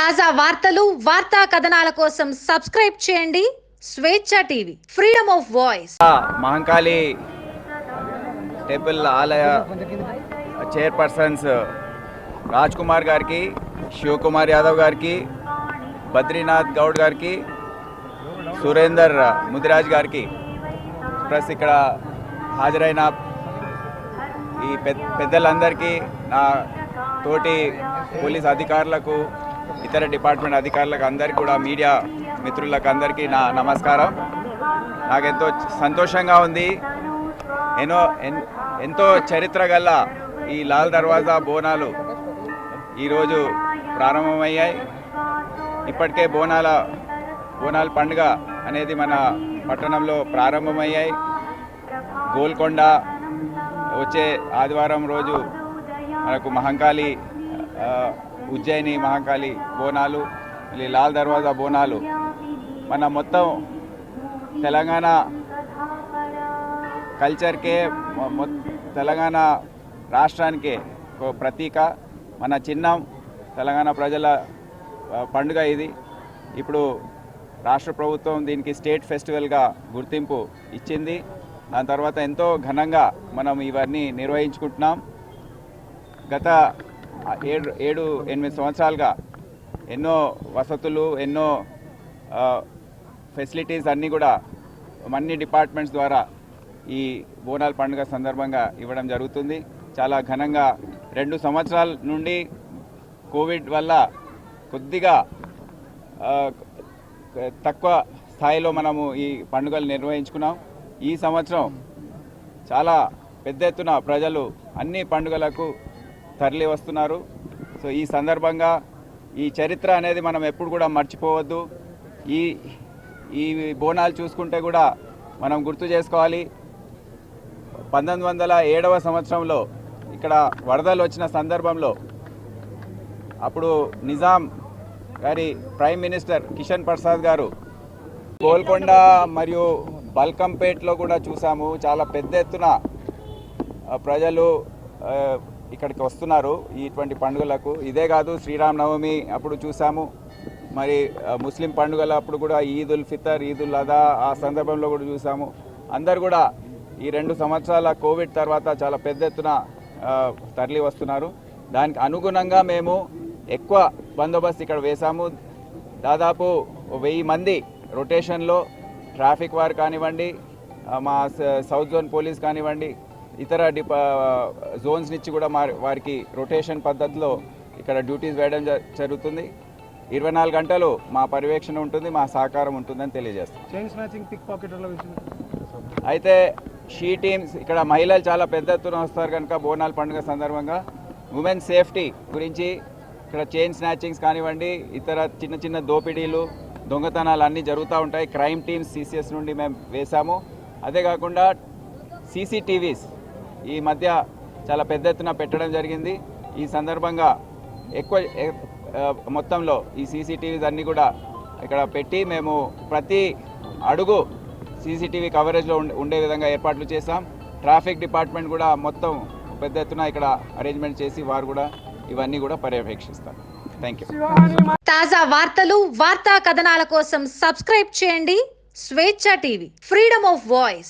తాజా వార్తలు వార్తా కథనాల కోసం సబ్స్క్రైబ్ చేయండి. Swecha TV freedom of voice. Mahankali temple ఆలయ చైర్పర్సన్స్ రాజ్ కుమార్ గారికి శివకుమార్ యాదవ్ గారికి బద్రీనాథ్ గౌడ్ గారికి సురేందర్ ముదిరాజ్ గారికి. ప్లస్ ఇక్కడ హాజరైన ఈ పెద్ద పెద్దలందరికీ నా తోటి పోలీస్ అధికారులకు ఇతర డిపార్ట్మెంట్ అధికారులకు అందరికీ కూడా మీడియా మిత్రులకు అందరికీ నా నమస్కారం. నాకెంతో సంతోషంగా ఉంది. ఎన్నో ఎన్- ఎంతో చరిత్ర గల ఈ లాల్ దర్వాజా బోనాలు ఈరోజు ప్రారంభమయ్యాయి. ఇప్పటికే బోనాల బోనాల పండుగ అనేది మన పట్టణంలో ప్రారంభమయ్యాయి. గోల్కొండ వచ్చే ఆదివారం రోజు మనకు మహంకాళి ఉజ్జయిని మహాకాళి బోనాలు మళ్ళీ లాల్ దర్వాజా బోనాలు. మన మొత్తం తెలంగాణ కల్చర్కే మొ- తెలంగాణ రాష్ట్రానికే ఒక ప్రతీక. మన చిన్నం తెలంగాణ ప్రజల పండుగ ఇది. ఇప్పుడు రాష్ట్ర ప్రభుత్వం దీనికి స్టేట్ ఫెస్టివల్గా గుర్తింపు ఇచ్చింది. దాని తర్వాత ఎంతో ఘనంగా మనం ఇవన్నీ నిర్వహించుకుంటున్నాం. గత ఏడు ఏడు ఎనిమిది సంవత్సరాలుగా ఎన్నో వసతులు ఎన్నో ఫెసిలిటీస్ అన్నీ కూడా అన్ని డిపార్ట్మెంట్స్ ద్వారా ఈ బోనాల పండుగ సందర్భంగా ఇవ్వడం జరుగుతుంది. చాలా ఘనంగా రెండు సంవత్సరాల నుండి కోవిడ్ వల్ల కొద్దిగా తక్కువ స్థాయిలో మనము ఈ పండుగలు నిర్వహించుకున్నాం. ఈ సంవత్సరం చాలా పెద్ద ఎత్తున ప్రజలు అన్ని పండుగలకు తరలి వస్తున్నారు. సో ఈ సందర్భంగా ఈ చరిత్ర అనేది మనం ఎప్పుడు కూడా మర్చిపోవద్దు. ఈ ఈ బోనాలు చూసుకుంటే కూడా మనం గుర్తు చేసుకోవాలి. పంతొమ్మిది వందల ఏడవ సంవత్సరంలో ఇక్కడ వరదలు వచ్చిన సందర్భంలో అప్పుడు నిజాం గారి ప్రైమ్ మినిస్టర్ కిషన్ ప్రసాద్ గారు గోల్కొండ మరియు బల్కంపేట్లో కూడా చూసాము. చాలా పెద్ద ఎత్తున ప్రజలు ఇక్కడికి వస్తున్నారు. ఇటువంటి పండుగలకు ఇదే కాదు శ్రీరామనవమి అప్పుడు చూసాము. మరి ముస్లిం పండుగల అప్పుడు కూడా ఈద్ ఉల్ ఫితర్ ఈద్ ఉల్ అదా ఆ సందర్భంలో కూడా చూసాము. అందరు కూడా ఈ రెండు సంవత్సరాల కోవిడ్ తర్వాత చాలా పెద్ద ఎత్తున తరలి వస్తున్నారు. దానికి అనుగుణంగా మేము ఎక్కువ బందోబస్తు ఇక్కడ వేశాము. దాదాపు వెయ్యి మంది రొటేషన్లో ట్రాఫిక్ వారు కానివ్వండి మా సౌత్ జోన్ పోలీస్ కానివ్వండి ఇతర డిపా జోన్స్ నుంచి కూడా మా వారికి రొటేషన్ పద్ధతిలో ఇక్కడ డ్యూటీస్ వేయడం జరుగుతుంది. ఇరవై నాలుగు గంటలు మా పర్యవేక్షణ ఉంటుంది మా సహకారం ఉంటుందని తెలియజేస్తాం. అయితే షీ టీమ్స్ ఇక్కడ మహిళలు చాలా పెద్ద ఎత్తున వస్తారు కనుక బోనాల పండుగ సందర్భంగా. ఉమెన్ సేఫ్టీ గురించి ఇక్కడ చైన్ స్నాచింగ్స్ కానివ్వండి ఇతర చిన్న చిన్న దోపిడీలు దొంగతనాలు అన్నీ జరుగుతూ ఉంటాయి. క్రైమ్ టీమ్స్ సిసిఎస్ నుండి మేము వేశాము. అదే కాకుండా సీసీటీవీస్ ఈ మధ్య చాలా పెద్ద ఎత్తున పెట్టడం జరిగింది. ఈ సందర్భంగా ఎక్కువ మొత్తంలో ఈ సీసీటీవీస్ అన్నీ కూడా ఇక్కడ పెట్టి మేము ప్రతి అడుగు సీసీటీవీ కవరేజ్లో ఉండే ఉండే విధంగా ఏర్పాట్లు చేశాం. ట్రాఫిక్ డిపార్ట్మెంట్ కూడా మొత్తం పెద్ద ఎత్తున ఇక్కడ అరేంజ్మెంట్ చేసి వారు కూడా ఇవన్నీ కూడా పర్యవేక్షిస్తారు. థ్యాంక్ యూ తాజా వార్తలు వార్తా కథనాల కోసం సబ్స్క్రైబ్ చేయండి. Swecha TV freedom of voice.